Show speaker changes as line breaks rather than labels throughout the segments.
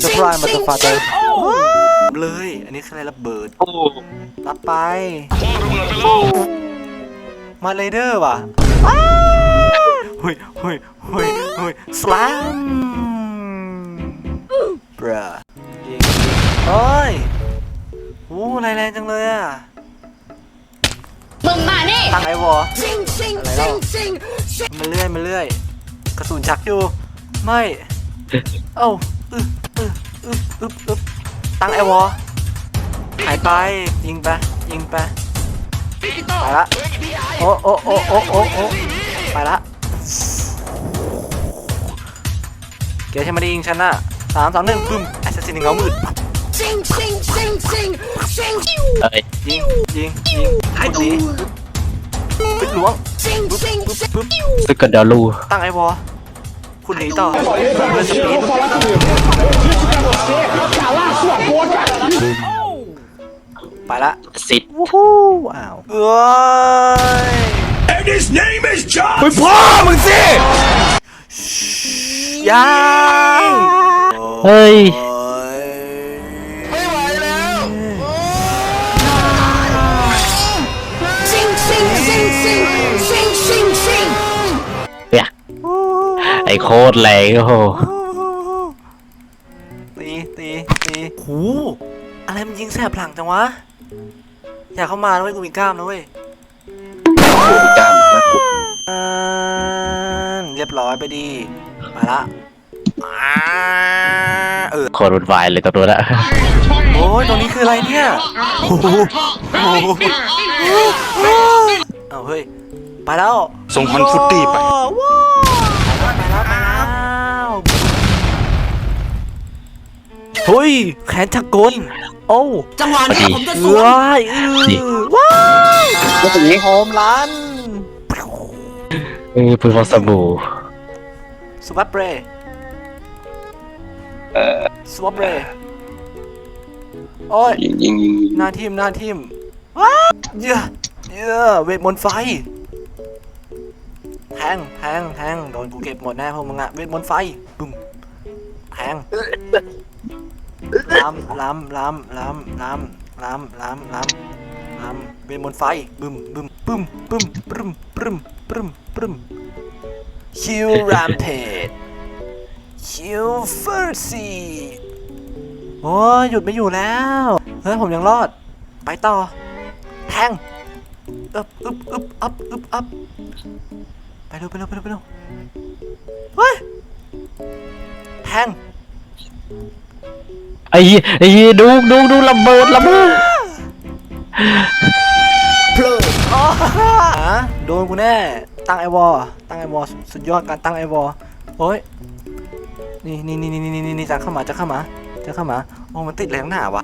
เซอร์ไพรส์มาตัวฟาเตอร์เลย อันนี้คืออะไรระเบิด
โอ้
รับไปมาเลเดอร์ว่ะเฮ้ยเฮ้ยเฮ้ยเฮ้ยสลามบรายิงเฮ้ยโอ้อะไรแรงจังเลยอะ
มึงมานี่
ตั้งไอวอ
ซิงซิง
อะไร
ซิ
เล่า
งซิง
มันเลื่อยมันเลื่อย กระสุนชักอยู่ ไม่ เอ้า อึ๊บอึ๊บอึ๊บอึ๊บอึ๊บตั้งไอวอหายไป ยิงไป ยิงไป ไปละ โอ้โอ้โอ้โอ้โอ้โอ้ไปละ เกย์ใช่ไหมได้ยิงฉันน่ะสามสองหนึ่งปึ้มแอสซัสซินเงามืด
ซิงซิงซิงซิงซิง
เอ้ย
ยิง ยิง ยิงหายตัวปึ๊บหลวง
ซิง
ปึ๊บ
ซิง
ปึ๊บปึ๊บ
ซึกกันเดาลู
ตั้งไอวอคุณหนีต่อเพื่อสปีด ไปละ
สิท
วู้ฮู้ว้าวเอ้ย
And his name is John.
ไปพ่อมึงสิยา
เฮ้ย
ไม่ไหวแล้ว
ซิงซิงซิงซิงซิงซิงซิง
เนี่ยไอ้โคตรแรงโอ้
ยิงแสบหลังจังวะ อยากเข้ามานะเว้ยกูมีกล้ามนะเว้ย
กล้ามนะ
อ่าเรียบร้อยไปดีมาละอ่าเออ
โคตรวุ่นวายเลยตัวตัวละ
โอ้ยตรงนี้คืออะไรเนี่ยโอ้โหโอ้โหเอาเฮ้ย ไปแล้ว
ส่งพันฟุตตี้ไป
ว้าวไปแล้วไปแล้วเฮ้ย แขนจักกล โอ้
จังหวะนี้ผมจะสวน
ว้ายอือว้ายโฮมรัน
เออปืนฟอสบู่
สวัสดเบรย์สวัสดเบรย์โอ้ย
ยิงยิงยิง
หน้าทีมหน้าทีมว้าเยอะเยอะเวทมนต์ไฟแทงแทงแทงโดนกูเก็บหมดแน่พวกมึงอะเวทมนต์ไฟบึ้มแทง ล้ำล้ำล้ำล้ำล้ำล้ำล้ำล้ำล้ำเวทมนต์ไฟบึ้มบึ้มบึ้มบึ้มปรึมปรึมปรึมปรึมคิวรามเพจคิวเฟอร์ซีโอ้ยหยุดไม่อยู่แล้วเฮ้ยผมยังรอด ไปต่อ แทงอึบอึบอึบอัพอึบอัพไปเร็วไปเร็วไปเร็วไปเร็วเฮ้ยแทง
ไอ้เหี้ยไอ้เหี้ยดูดูดูระเบิดระเบิด
อ๋อฮะโดนกูแน่ ตั้งไอวอลตั้งไอวอลสุดยอดการตั้งไอวอลโอ้ย นี่นี่นี่นี่นี่นี่นี่จะเข้ามาจะเข้ามาจะเข้ามา โอ้มันติดแรงหนาวะ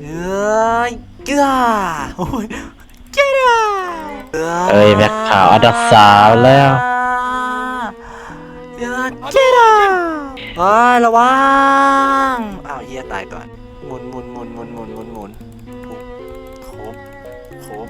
เอ้ยเจ้าโอ้ยเจ้า
เอ้ยแม็กขาวอันดับสามแล้ว
อ้ยระวังอ้าวเฮียตายก่อนหมุนหมุนหมุนหมุนหมุนหมุนหมุนถูกครบครบ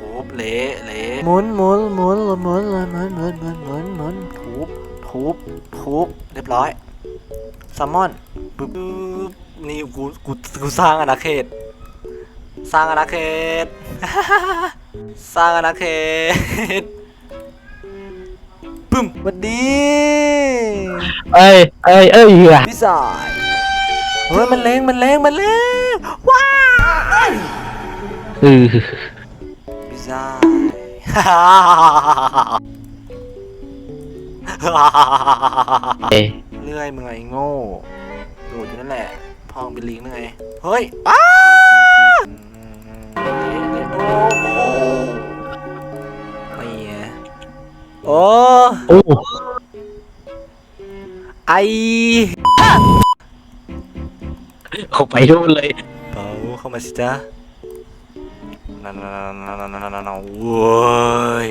ครบเละเละหมุนหมุนหมุนหมุนเลยหมุนหมุนหมุนหมุนหมุนถูกถูกถูกเรียบร้อยแซลมอนปึ๊บนี่กูกูกูสร้างอาณาเขตสร้างอาณาเขตสร้างอาณาเขต ปึ้มหวัดดี
เอ้ยเอ้ยเอ้ยเหี้ย
พี่สายเฮ้ยมันเล้งมันเล้งมันเล้งว้าว
เออ
พี่สาย
เอ้ย
เลื่อยมึงไงโง่โดดอยู่นั่นแหละ พองเป็นลิงนั่นไงเฮ้ยอ้าอืมโอ้ โอ้
โอ้
ไอ
เข้าไปดูนเลย
เบาเข้ามาสิจ๊ะนั่นๆๆๆๆๆๆโว้ย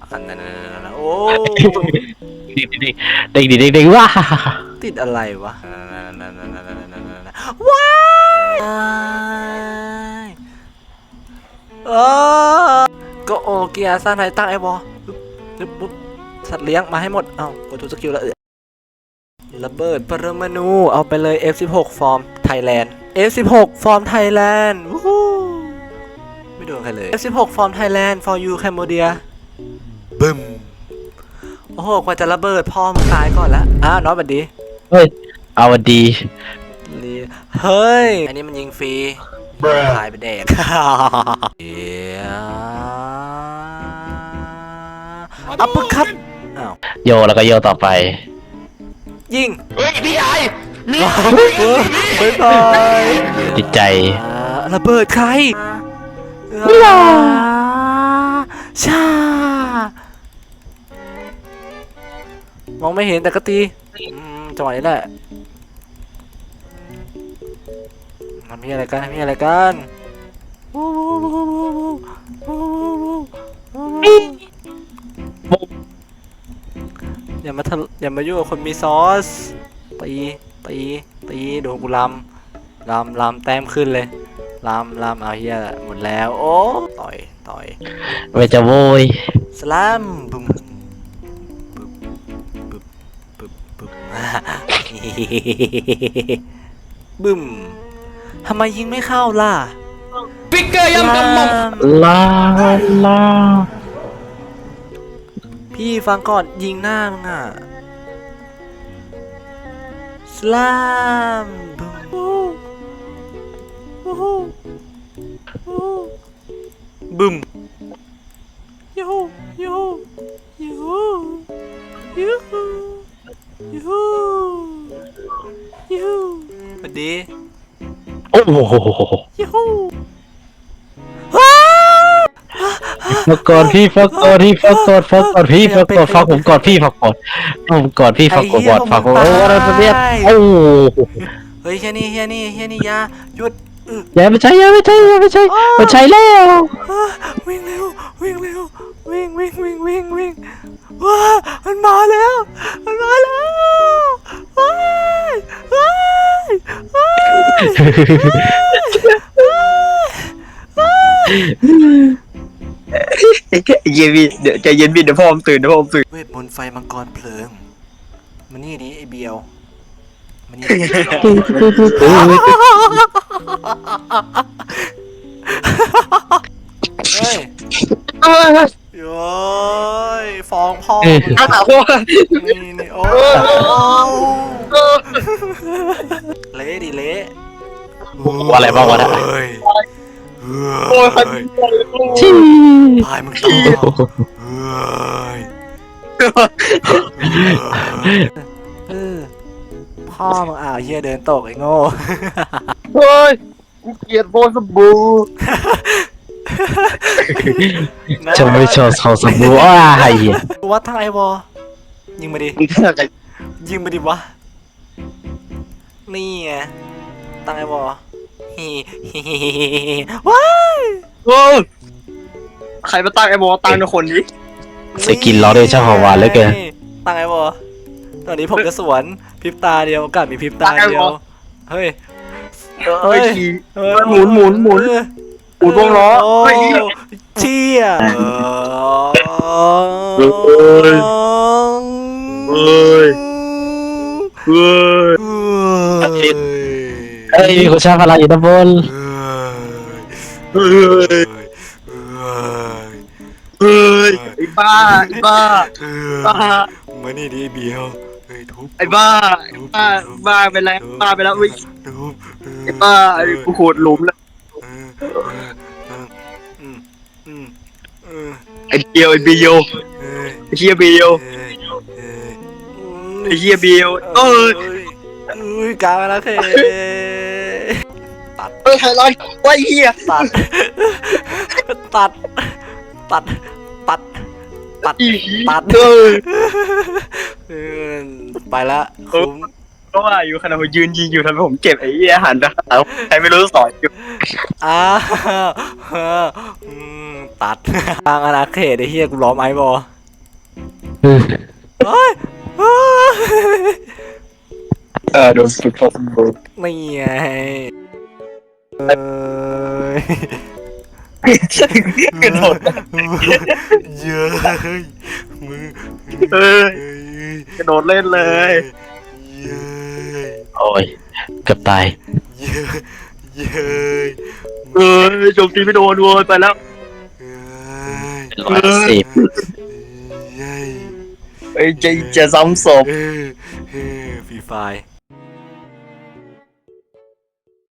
อันนั้นๆๆๆโอ้
เด็กเด็กเด็กเด็กเด็กเด็กว้า
ติดอะไรวะว้ายเออก็โอเกียร์สร้างไทยตั้งไอ้บอ ปึ๊บปึ๊บปึ๊บสัตว์เลี้ยงมาให้หมด เอ้ากดตัวสกิลแล้วเออระเบิดปรมาณูเอาไปเลย F16 ฟอร์มไทยแลนด์ F16 ฟอร์มไทยแลนด์วู้ฮู้ไม่โดนใครเลย F16 ฟอร์มไทยแลนด์ for you Cambodia บึ้มโอ้โห กว่าจะระเบิดพ่อมึงตายก่อนละอ้าวน้อยบัดดี
เฮ้ย เอาวันดี
ลีเฮ้ย อันนี้มันยิงฟรีตายไปแดกเอีย อัปเปอร์คัตอ้าว
โยแล้วก็โยต่อไป
ยิงเฮ้ยพี่ชายบ๊ายบาย
ติดใจ
อ่าระเบิดใครไม่หรอชามองไม่เห็นแต่ก็ตีอืมจังหวะนี้แหละมันมีอะไรกันมีอะไรกัน อย่ามาทะอย่ามายุ่งกับคนมีซอสตีตีตีโดนกูลำลำลำแต้มขึ้นเลยลำลำเอาเฮียหมดแล้ว โอ้ต่อยต่อย
ไม่จะโวย
สลามบึ้มบึ้มบึ้มบึ้มบึ้มบึ้มทำไมยิงไม่เข้าล่ะ
ปิกเกอร์ยังกำมอง
ลาลา
พี่ฟังก่อนยิงหน้ามึงอะสลามบึ้มบึ้มยูยูยูยูยูยูสวัสดี
โอ้โห
ยู
ฟักก่อนพี่ฟักก่อนพี่ฟักก่อนฟักก่อนพี่ฟักก่อนฟักผมก่อนพี่ฟักก่อนผมก่อนพี่ฟักผมก่อนฟักผมโอ้อะไรประเภทโอ้
เฮ้ยเฮียนี่เฮียนี่เฮียนี่อยาหยุดอื้อ
อย่าไม่ใช่อย่าไม่ใช่อย่าไม่ใช่ไม่ใช่แล้ว
อะวิ่งเร็ววิ่งเร็ววิ่งวิ่งวิ่งวิ่งวิ่งว้ามันมาแล้วมันมาแล้วว้ายว้ายว้าย
เย็นพี่เดี๋ยวใจเย็นพี่เดี๋ยวพ่อผมตื่นเดี๋ยวพ่อผมตื่น
เวทมนต์ไฟมังกรเพลิงมานี่ดิไอเบียวมานี่เฮ้ยโย้ยฟ้องพ่อมึง
อ้าวพ่อ
นี่นี่โอ้เละดิเละ
อะไรบ้างวะนะ
เฮ้ย
โอ้ย
เฮ้ย
ชี้
พายมึงต่อเฮ้ยเออพ่อมึงอ่าวเฮียเดินตกไอ้โง่
โอ้ยกูเกลียดโบสบู่
จะไม่ชอบเขาสบู่อ้าย
วัดทางไอวอยิงมาดิ
มึงท่ากัน
ยิงมาดิวะนี่ไงตั้งไอวอฮีฮีฮีฮีฮี ว้าย
โอ้ยใครมาตั้งไอ้โมตั้งในคนนี้
สกินล้อด้วยช่างหอมหวานเหลือเกิน
ตั้งไอวอตอนนี้ผมจะสวนพริบตาเดียวโอกาสมีพริบตาเดียว เฮ้ย
เฮ้ยขี่
เฮ้ย
หมุนหมุนหมุน
เออ
หมุนวงล้อ
โอ้
เฮ้ย
เชี่ย
เฮ้ยเฮ้ย เฮ้ย
เอ้ยมีคนชาพลังอยู่ด้านบน
เฮ้ยเฮ้ยไอ้บ้าไอ้บ้าบ้า
มานี่ดิไอ้เบียวเฮ้ยทุบ
ไอ้บ้าไอ้บ้าบ้าไปแล้วบ้าไปแล้วอุ้ย
ทุบ
ไอ้บ้าไอ้กูโหดหลุมแล้ว
อืมอืมอืม
ไอ้เบียวไอ้เบียว
เอ้ย
ไอ้เฮียเบียว
เอ้ยเอ้ย
ไอ้เฮียเบียวเอ้ย
อุ้ยกลางแล้วเคตัด
เอ้ยไฮไลท์ว่าไอ้เฮีย
ตัด ตัด ตัด ตัด ตัด ตัด
เออ
เออไปละคุ้ม
ก็ว่าอยู่ขณะผมยืนยิงอยู่ทำไมผมเก็บไอ้เหี้ยอาหันไปหาใครไม่รู้สอนอยู่
อ้าวอืมตัดทางอนาเขตไอ้เฮียกูล้อมไอ้บอเฮ้ยเฮ้ย
เออโดนสุดฟอสบู
นี่ไง ย
กระโดด
เยอะมึง
เออ
เอ้ย
กระโดดเล่นเลย
เย
โอ้ยเกือบตาย
เย้ยเย้ย
เออโจมตีไม่โดนเว้ยไปแล้ว
เย้ย
ร้อยสิบ
เย้ย
ไอ้ยจะจะซ้ำศพ
เฮ้ยเฮ้ยฟรีไฟร์